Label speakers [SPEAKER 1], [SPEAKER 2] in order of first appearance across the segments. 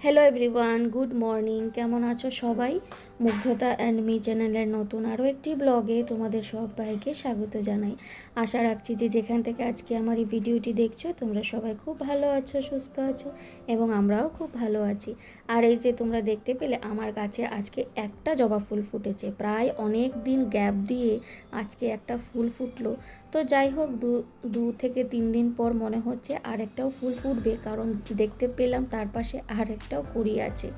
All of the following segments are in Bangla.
[SPEAKER 1] হ্যালো এভরিওয়ান গুড মর্নিং কেমন আছো সবাই? মুগ্ধতা অ্যান্ড মি চ্যানেলের নতুন আরও একটি ব্লগে তোমাদের সবাইকে স্বাগত জানাই। আশা রাখছি যে যেখান থেকে আজকে আমার এই ভিডিওটি দেখছ, তোমরা সবাই খুব ভালো আছো, সুস্থ আছো এবং আমরাও খুব ভালো আছি। আর এই যে তোমরা দেখতে পেলে, আমার কাছে আজকে একটা জবা ফুল ফুটেছে। প্রায় অনেক দিন গ্যাপ দিয়ে আজকে একটা ফুল ফুটলো। তো যাই হোক, দু দু থেকে তিন দিন পর মনে হচ্ছে আর একটাও ফুল ফুটবে, কারণ দেখতে পেলাম তার পাশে আর একটাও কুড়ি আছে।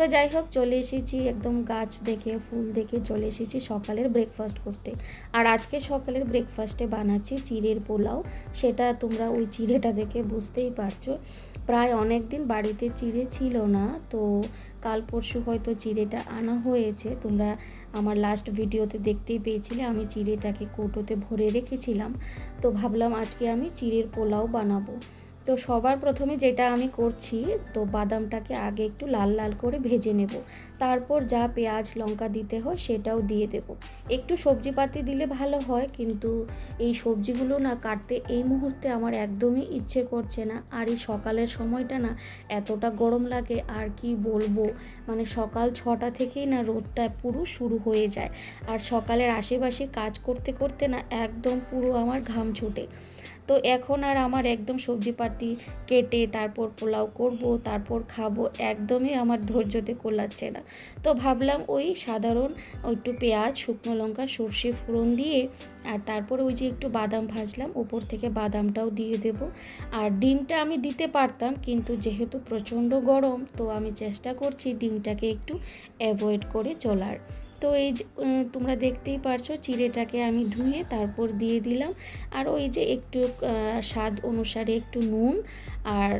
[SPEAKER 1] তো যাই হোক, চলে এসেছি একদম গাছ দেখে, ফুল দেখে চলে এসেছি সকালের ব্রেকফাস্ট করতে। আর আজকে সকালের ব্রেকফাস্টে বানাচ্ছি চিড়ের পোলাও। সেটা তোমরা ওই চিড়েটা দেখে বুঝতেই পারছ। প্রায় অনেক দিন বাড়িতে চিড়ে ছিল না, তো কাল পরশু হয়তো চিড়েটা আনা হয়েছে। তোমরা আমার লাস্ট ভিডিওতে দেখতেই পেয়েছিলে, আমি চিড়েটাকে কৌটোতে ভরে রেখেছিলাম। তো ভাবলাম আজকে আমি চিড়ের পোলাও বানাবো। তো সবার প্রথমে যেটা আমি করছি, তো বাদামটাকে আগে একটু লাল লাল করে ভেজে নেব। তারপর যা পেঁয়াজ, লঙ্কা দিতে হয় সেটাও দিয়ে দেব। একটু সবজিপাতি দিলে ভালো হয়, কিন্তু এই সবজিগুলো না কাটতে এই মুহূর্তে আমার একদমই ইচ্ছে করছে না। আর এই সকালের সময়টা না এতটা গরম লাগে, আর কি বলব? মানে সকাল ছটা থেকেই না রোদটা পুরো শুরু হয়ে যায়। আর সকালের আশেপাশে কাজ করতে করতে না একদম পুরো আমার ঘাম ছুটে। তো এখন আর আমার একদম সবজিপাতি কেটে তারপর পোলাও করব, তারপর খাব, একদমই আমার ধৈর্যতে কোলাচ্ছে না। তো ভাবলাম ওই সাধারণ একটু পেঁয়াজ, শুকনো লঙ্কা, সর্ষে ফোড়ন দিয়ে আর তারপর ওই যে একটু বাদাম ভাজলাম উপর থেকে বাদামটাও দিয়ে দেব। আর ডিমটা আমি দিতে পারতাম কিন্তু যেহেতু প্রচণ্ড গরম, তো আমি চেষ্টা করছি ডিমটাকে একটু অ্যাভয়েড করে চলার। তো এই যে তোমরা দেখতেই পারছ চিড়েটাকে আমি ধুয়ে তারপর দিয়ে দিলাম। আর ওই যে একটু স্বাদ অনুসারে একটু নুন আর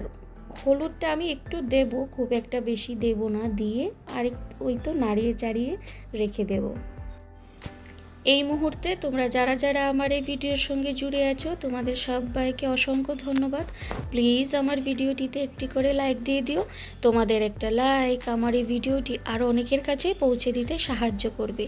[SPEAKER 1] হলুদটা আমি একটু দেব, খুব একটা বেশি দেব না, দিয়ে আর ওই তো নাড়িয়ে চাড়িয়ে রেখে দেবো। এই মুহূর্তে তোমরা যারা যারা আমার এই ভিডিওর সঙ্গে জুড়ে আছো, তোমাদের সবাইকে অসংখ্য ধন্যবাদ। প্লিজ আমার ভিডিওটিতে একটি করে লাইক দিয়ে দিও। তোমাদের একটা লাইক আমার এই ভিডিওটি আরও অনেকের কাছে পৌঁছে দিতে সাহায্য করবে।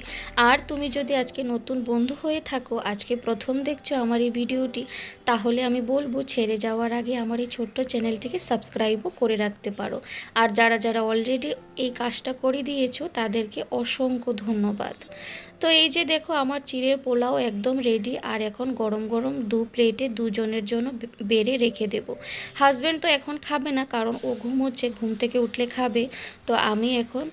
[SPEAKER 1] আর তুমি যদি আজকে নতুন বন্ধু হয়ে থাকো, আজকে প্রথম দেখছ আমার এই ভিডিওটি, তাহলে আমি বলব ছেড়ে যাওয়ার আগে আমার এই ছোট্ট চ্যানেলটিকে সাবস্ক্রাইবও করে রাখতে পারো। আর যারা যারা অলরেডি এই কাজটা করে দিয়েছ, তাদেরকে অসংখ্য ধন্যবাদ। তো এই যে দেখো আমার চিড়ের পোলাও একদম রেডি আর এখন গরম গরম দু প্লেটে দুজনের জন্য বেড়ে রেখে দেব। হাজব্যান্ড তো এখন খাবে না, কারণ ও ঘুমোচ্ছে ঘুম থেকে উঠলে খাবে। তো আমি এখন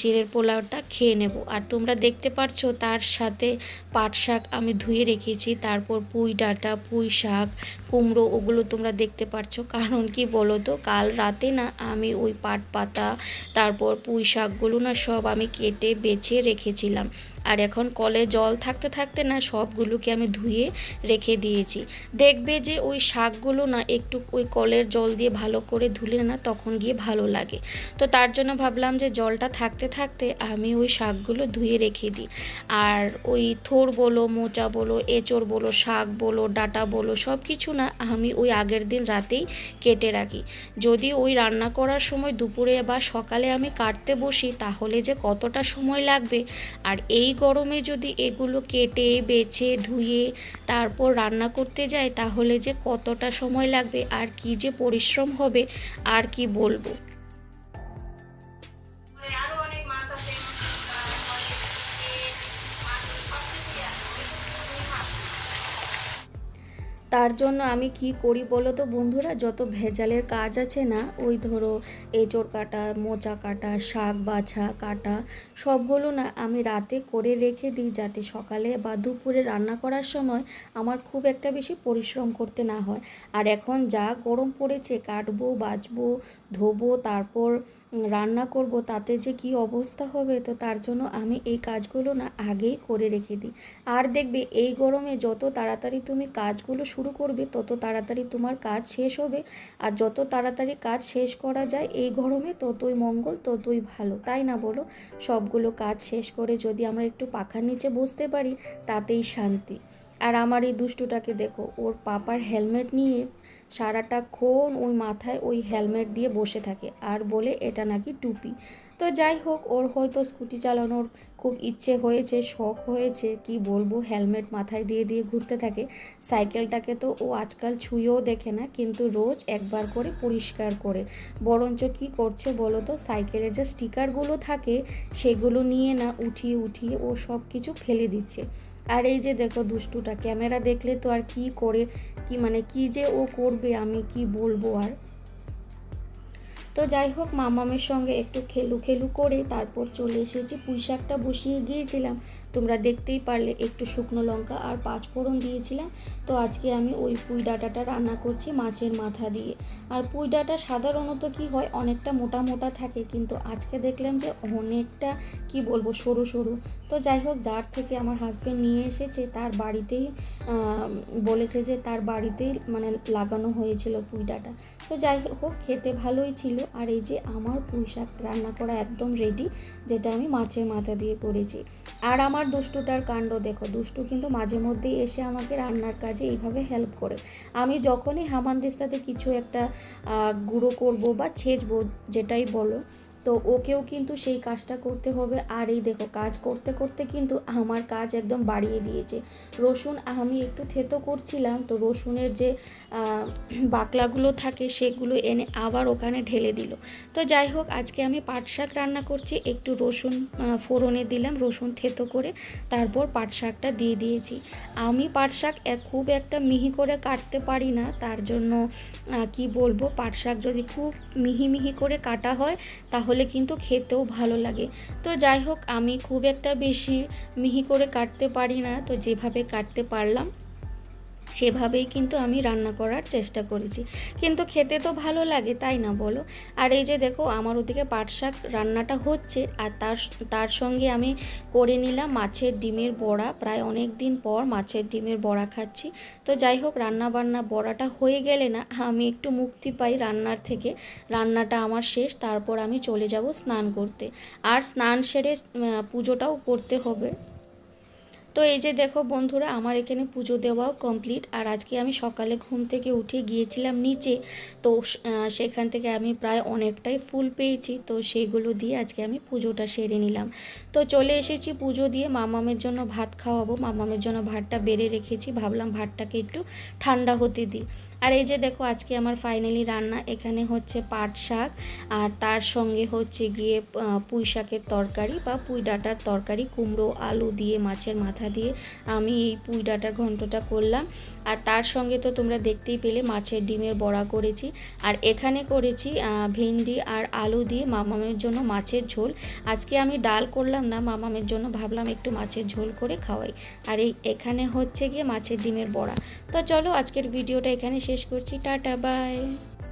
[SPEAKER 1] চিড়ের পোলাওটা খেয়ে নেব। আর তোমরা দেখতে পাচ্ছ তার সাথে পাট শাক আমি ধুয়ে রেখেছি, তারপর পুঁই ডাঁটা, পুঁই শাক, কুমড়ো, ওগুলো তোমরা দেখতে পাচ্ছ কারণ কি বলো তো কাল রাতে না আমি ওই পাট পাতা, তারপর পুঁই শাকগুলো না সব আমি কেটে বেছে রেখেছিলাম। আর এখন কলে জল থাকতে থাকতে না সবগুলোকে আমি ধুয়ে রেখে দিয়েছি। দেখবে যে ওই শাকগুলো না একটু ওই কলের জল দিয়ে ভালো করে ধুলে না তখন গিয়ে ভালো লাগে। তো তার জন্য ভাবলাম যে জলটা থাকতে থাকতে আমি ওই শাকগুলো ধুয়ে রেখে দিই। আর ওই থোর বলো, মোচা বলো, এঁচড় বলো, শাক বলো, ডাটা বলো সব কিছু না আমি ওই আগের দিন রাতেই কেটে রাখি। যদি ওই রান্না করার সময় দুপুরে বা সকালে আমি কাটতে বসি তাহলে যে কতটা সময় লাগবে? আর এই গরমে যদি এগুলো কেটে, বেছে, ধুয়ে তারপর রান্না করতে যাই তাহলে যে কতটা সময় লাগবে আর কি যে পরিশ্রম হবে, আর কি বলব? তার জন্য আমি কি করি বলো তো বন্ধুরা? যত ভেজালের কাজ আছে না, ওই ধরো এঁচড় কাটা, মোচা কাটা, শাক বাছা, কাটা, সবগুলো না আমি রাতে করে রেখে দিই যাতে সকালে বা দুপুরে রান্না করার সময় আমার খুব একটা বেশি পরিশ্রম করতে না হয়। আর এখন যা গরম পড়েছে, কাটবো, বাছবো, ধোবো, তারপর রান্না করব, তাতে যে কি অবস্থা হবে, তো তার জন্য আমি এই কাজগুলো না আগেই করে রেখে দিই। আর দেখবে এই গরমে যত তাড়াতাড়ি তুমি কাজগুলো শুরু করবে, তত তাড়াতাড়ি তোমার কাজ শেষ হবে। আর যত তাড়াতাড়ি কাজ শেষ করা যায় এই গরমে, ততই মঙ্গল, ততই ভালো। তাই না বলো? সবগুলো কাজ শেষ করে যদি আমরা একটু পাখার নিচে বসতে পারি, তাতেই শান্তি। আর আমার এই দুষ্টুটাকে দেখো, ওর পাপার হেলমেট নিয়ে সারাটাক্ষণ ওই মাথায় ওই হেলমেট দিয়ে বসে থাকে আর বলে, এটা নাকি টুপি? তো যাই হোক, ওর হয়তো স্কুটি চালানোর খুব ইচ্ছে হয়েছে, শখ হয়েছে, কি বলব, হেলমেট মাথায় দিয়ে দিয়ে ঘুরতে থাকে। সাইকেলটাকে তো ও আজকাল ছুঁয়েও দেখে না, কিন্তু রোজ একবার করে পরিষ্কার করে। বরঞ্চ কি করছে বলো তো সাইকেলের যে স্টিকারগুলো থাকে, সেগুলো নিয়ে না উঠিয়ে উঠিয়ে ও সব কিছু ফেলে দিচ্ছে। আর এই যে দেখো দুষ্টুটা, ক্যামেরা দেখলে তো আর কি করে, কি মানে কি যে ও করবে, আমি কি বলব আর? তো যাই হোক, মামামের সঙ্গে একটু খেলু খেলু করে তারপর চলে এসেছি পুঁই শাকটা বসিয়ে গিয়েছিলাম। তোমরা দেখতেই পারলে, একটু শুকনো লঙ্কা আর পাঁচ ফোড়ন দিয়েছিলাম। তো আজকে আমি ওই পুঁই ডাঁটাটা রান্না করছি মাছের মাথা দিয়ে। আর পুঁই ডাঁটা সাধারণত কি হয়, অনেকটা মোটা মোটা থাকে, কিন্তু আজকে দেখলাম যে অনেকটা, কি বলব, সরু সরু। তো যাই হোক, যার থেকে আমার হাজব্যান্ড নিয়ে এসেছে, তার বাড়িতেই বলেছে যে তার বাড়িতেই মানে লাগানো হয়েছিল পুঁই ডাঁটা। তো যাই হোক, খেতে ভালোই ছিল। আর এই যে আমার পুঁই শাক রান্না করা একদম রেডি যেটা আমি মাছের মাথা দিয়ে করেছি। আর আমার দুষ্টুটার কাণ্ড দেখো। দুষ্টু কিন্তু মাঝে মধ্যেই এসে আমাকে রান্নার কাজে এইভাবে হেল্প করে। আমি যখনই হামানদিস্তাতে কিছু একটা গুঁড়ো করব বা ছেঁচবো, যেটাই বলো তো ওকেও কিন্তু সেই কাজটা করতে হবে। আর এই দেখো, কাজ করতে করতে কিন্তু আমার কাজ একদম বাড়িয়ে দিয়েছে। রসুন আমি একটু থেতো করছিলাম, তো রসুনের যে বাকলাগুলো থাকে সেগুলো এনে আবার ওখানে ঢেলে দিল। তো যাই হোক, আজকে আমি পাট শাক রান্না করছি, একটু রসুন ফোড়নে দিলাম, রসুন থেতো করে তারপর পাট শাকটা দিয়ে দিয়েছি। আমি পাট শাক খুব একটা মিহি করে কাটতে পারি না, তার জন্য কি বলব, পাট শাক যদি খুব মিহি মিহি করে কাটা হয়, তাহলে কিন্তু খেতেও ভালো লাগে। তো যাই হোক, আমি খুব একটা বেশি মিহি করে কাটতে পারি না। তো যেভাবে কাটতে পারলাম সেভাবেই কিন্তু আমি রান্না করার চেষ্টা করেছি। কিন্তু খেতে তো ভালো লাগে, তাই না বলো? আর এই যে দেখো, আমার ওদিকে পাট শাক রান্নাটা হচ্ছে, আর তার তার সঙ্গে আমি করে নিলাম মাছের ডিমের বড়া। প্রায় অনেক দিন পর মাছের ডিমের বড়া খাচ্ছি। তো যাই হোক রান্না বান্না বড়াটা হয়ে গেলে না, আমি একটু মুক্তি পাই রান্নার থেকে। রান্নাটা আমার শেষ, তারপর আমি চলে যাব স্নান করতে। আর স্নান সেরে পুজোটাও করতে হবে। তো এই যে দেখো বন্ধুরা, আমার এখানে পুজো দেওয়াও কমপ্লিট আর আজকে আমি সকালে ঘুম থেকে উঠে গিয়েছিলাম নিচে। তো সেখান থেকে আমি প্রায় অনেকটাই ফুল পেয়েছি। তো সেইগুলো দিয়ে আজকে আমি পুজোটা সেরে নিলাম। তো চলে এসেছি পুজো দিয়ে। মামামের জন্য ভাত খাওয়াবো। মামামের জন্য ভাতটা বেড়ে রেখেছি। ভাবলাম ভাতটাকে একটু ঠান্ডা হতে দিই। আর এই যে দেখো, আজকে আমার ফাইনালি রান্না এখানে হচ্ছে পাট শাক। আর তার সঙ্গে হচ্ছে গিয়ে পুঁই শাকের তরকারি বা পুঁই ডাঁটার তরকারি, কুমড়ো, আলু দিয়ে মাছের মাথা দিয়ে আমি এই পুঁই ডাঁটার ঘন্টটা করলাম। আর তার সঙ্গে তো তোমরা দেখতেই পেলে মাছের ডিমের বড়া করেছি। আর এখানে করেছি ভেন্ডি আর আলু দিয়ে মামামের জন্য মাছের ঝোল। আজকে আমি ডাল করলাম না, মামামের জন্য ভাবলাম একটু মাছের ঝোল করে খাওয়াই। আর এই এখানে হচ্ছে গিয়ে মাছের ডিমের বড়া। তো চলো আজকের ভিডিওটা এখানে শেষ করছি। Tata, bye.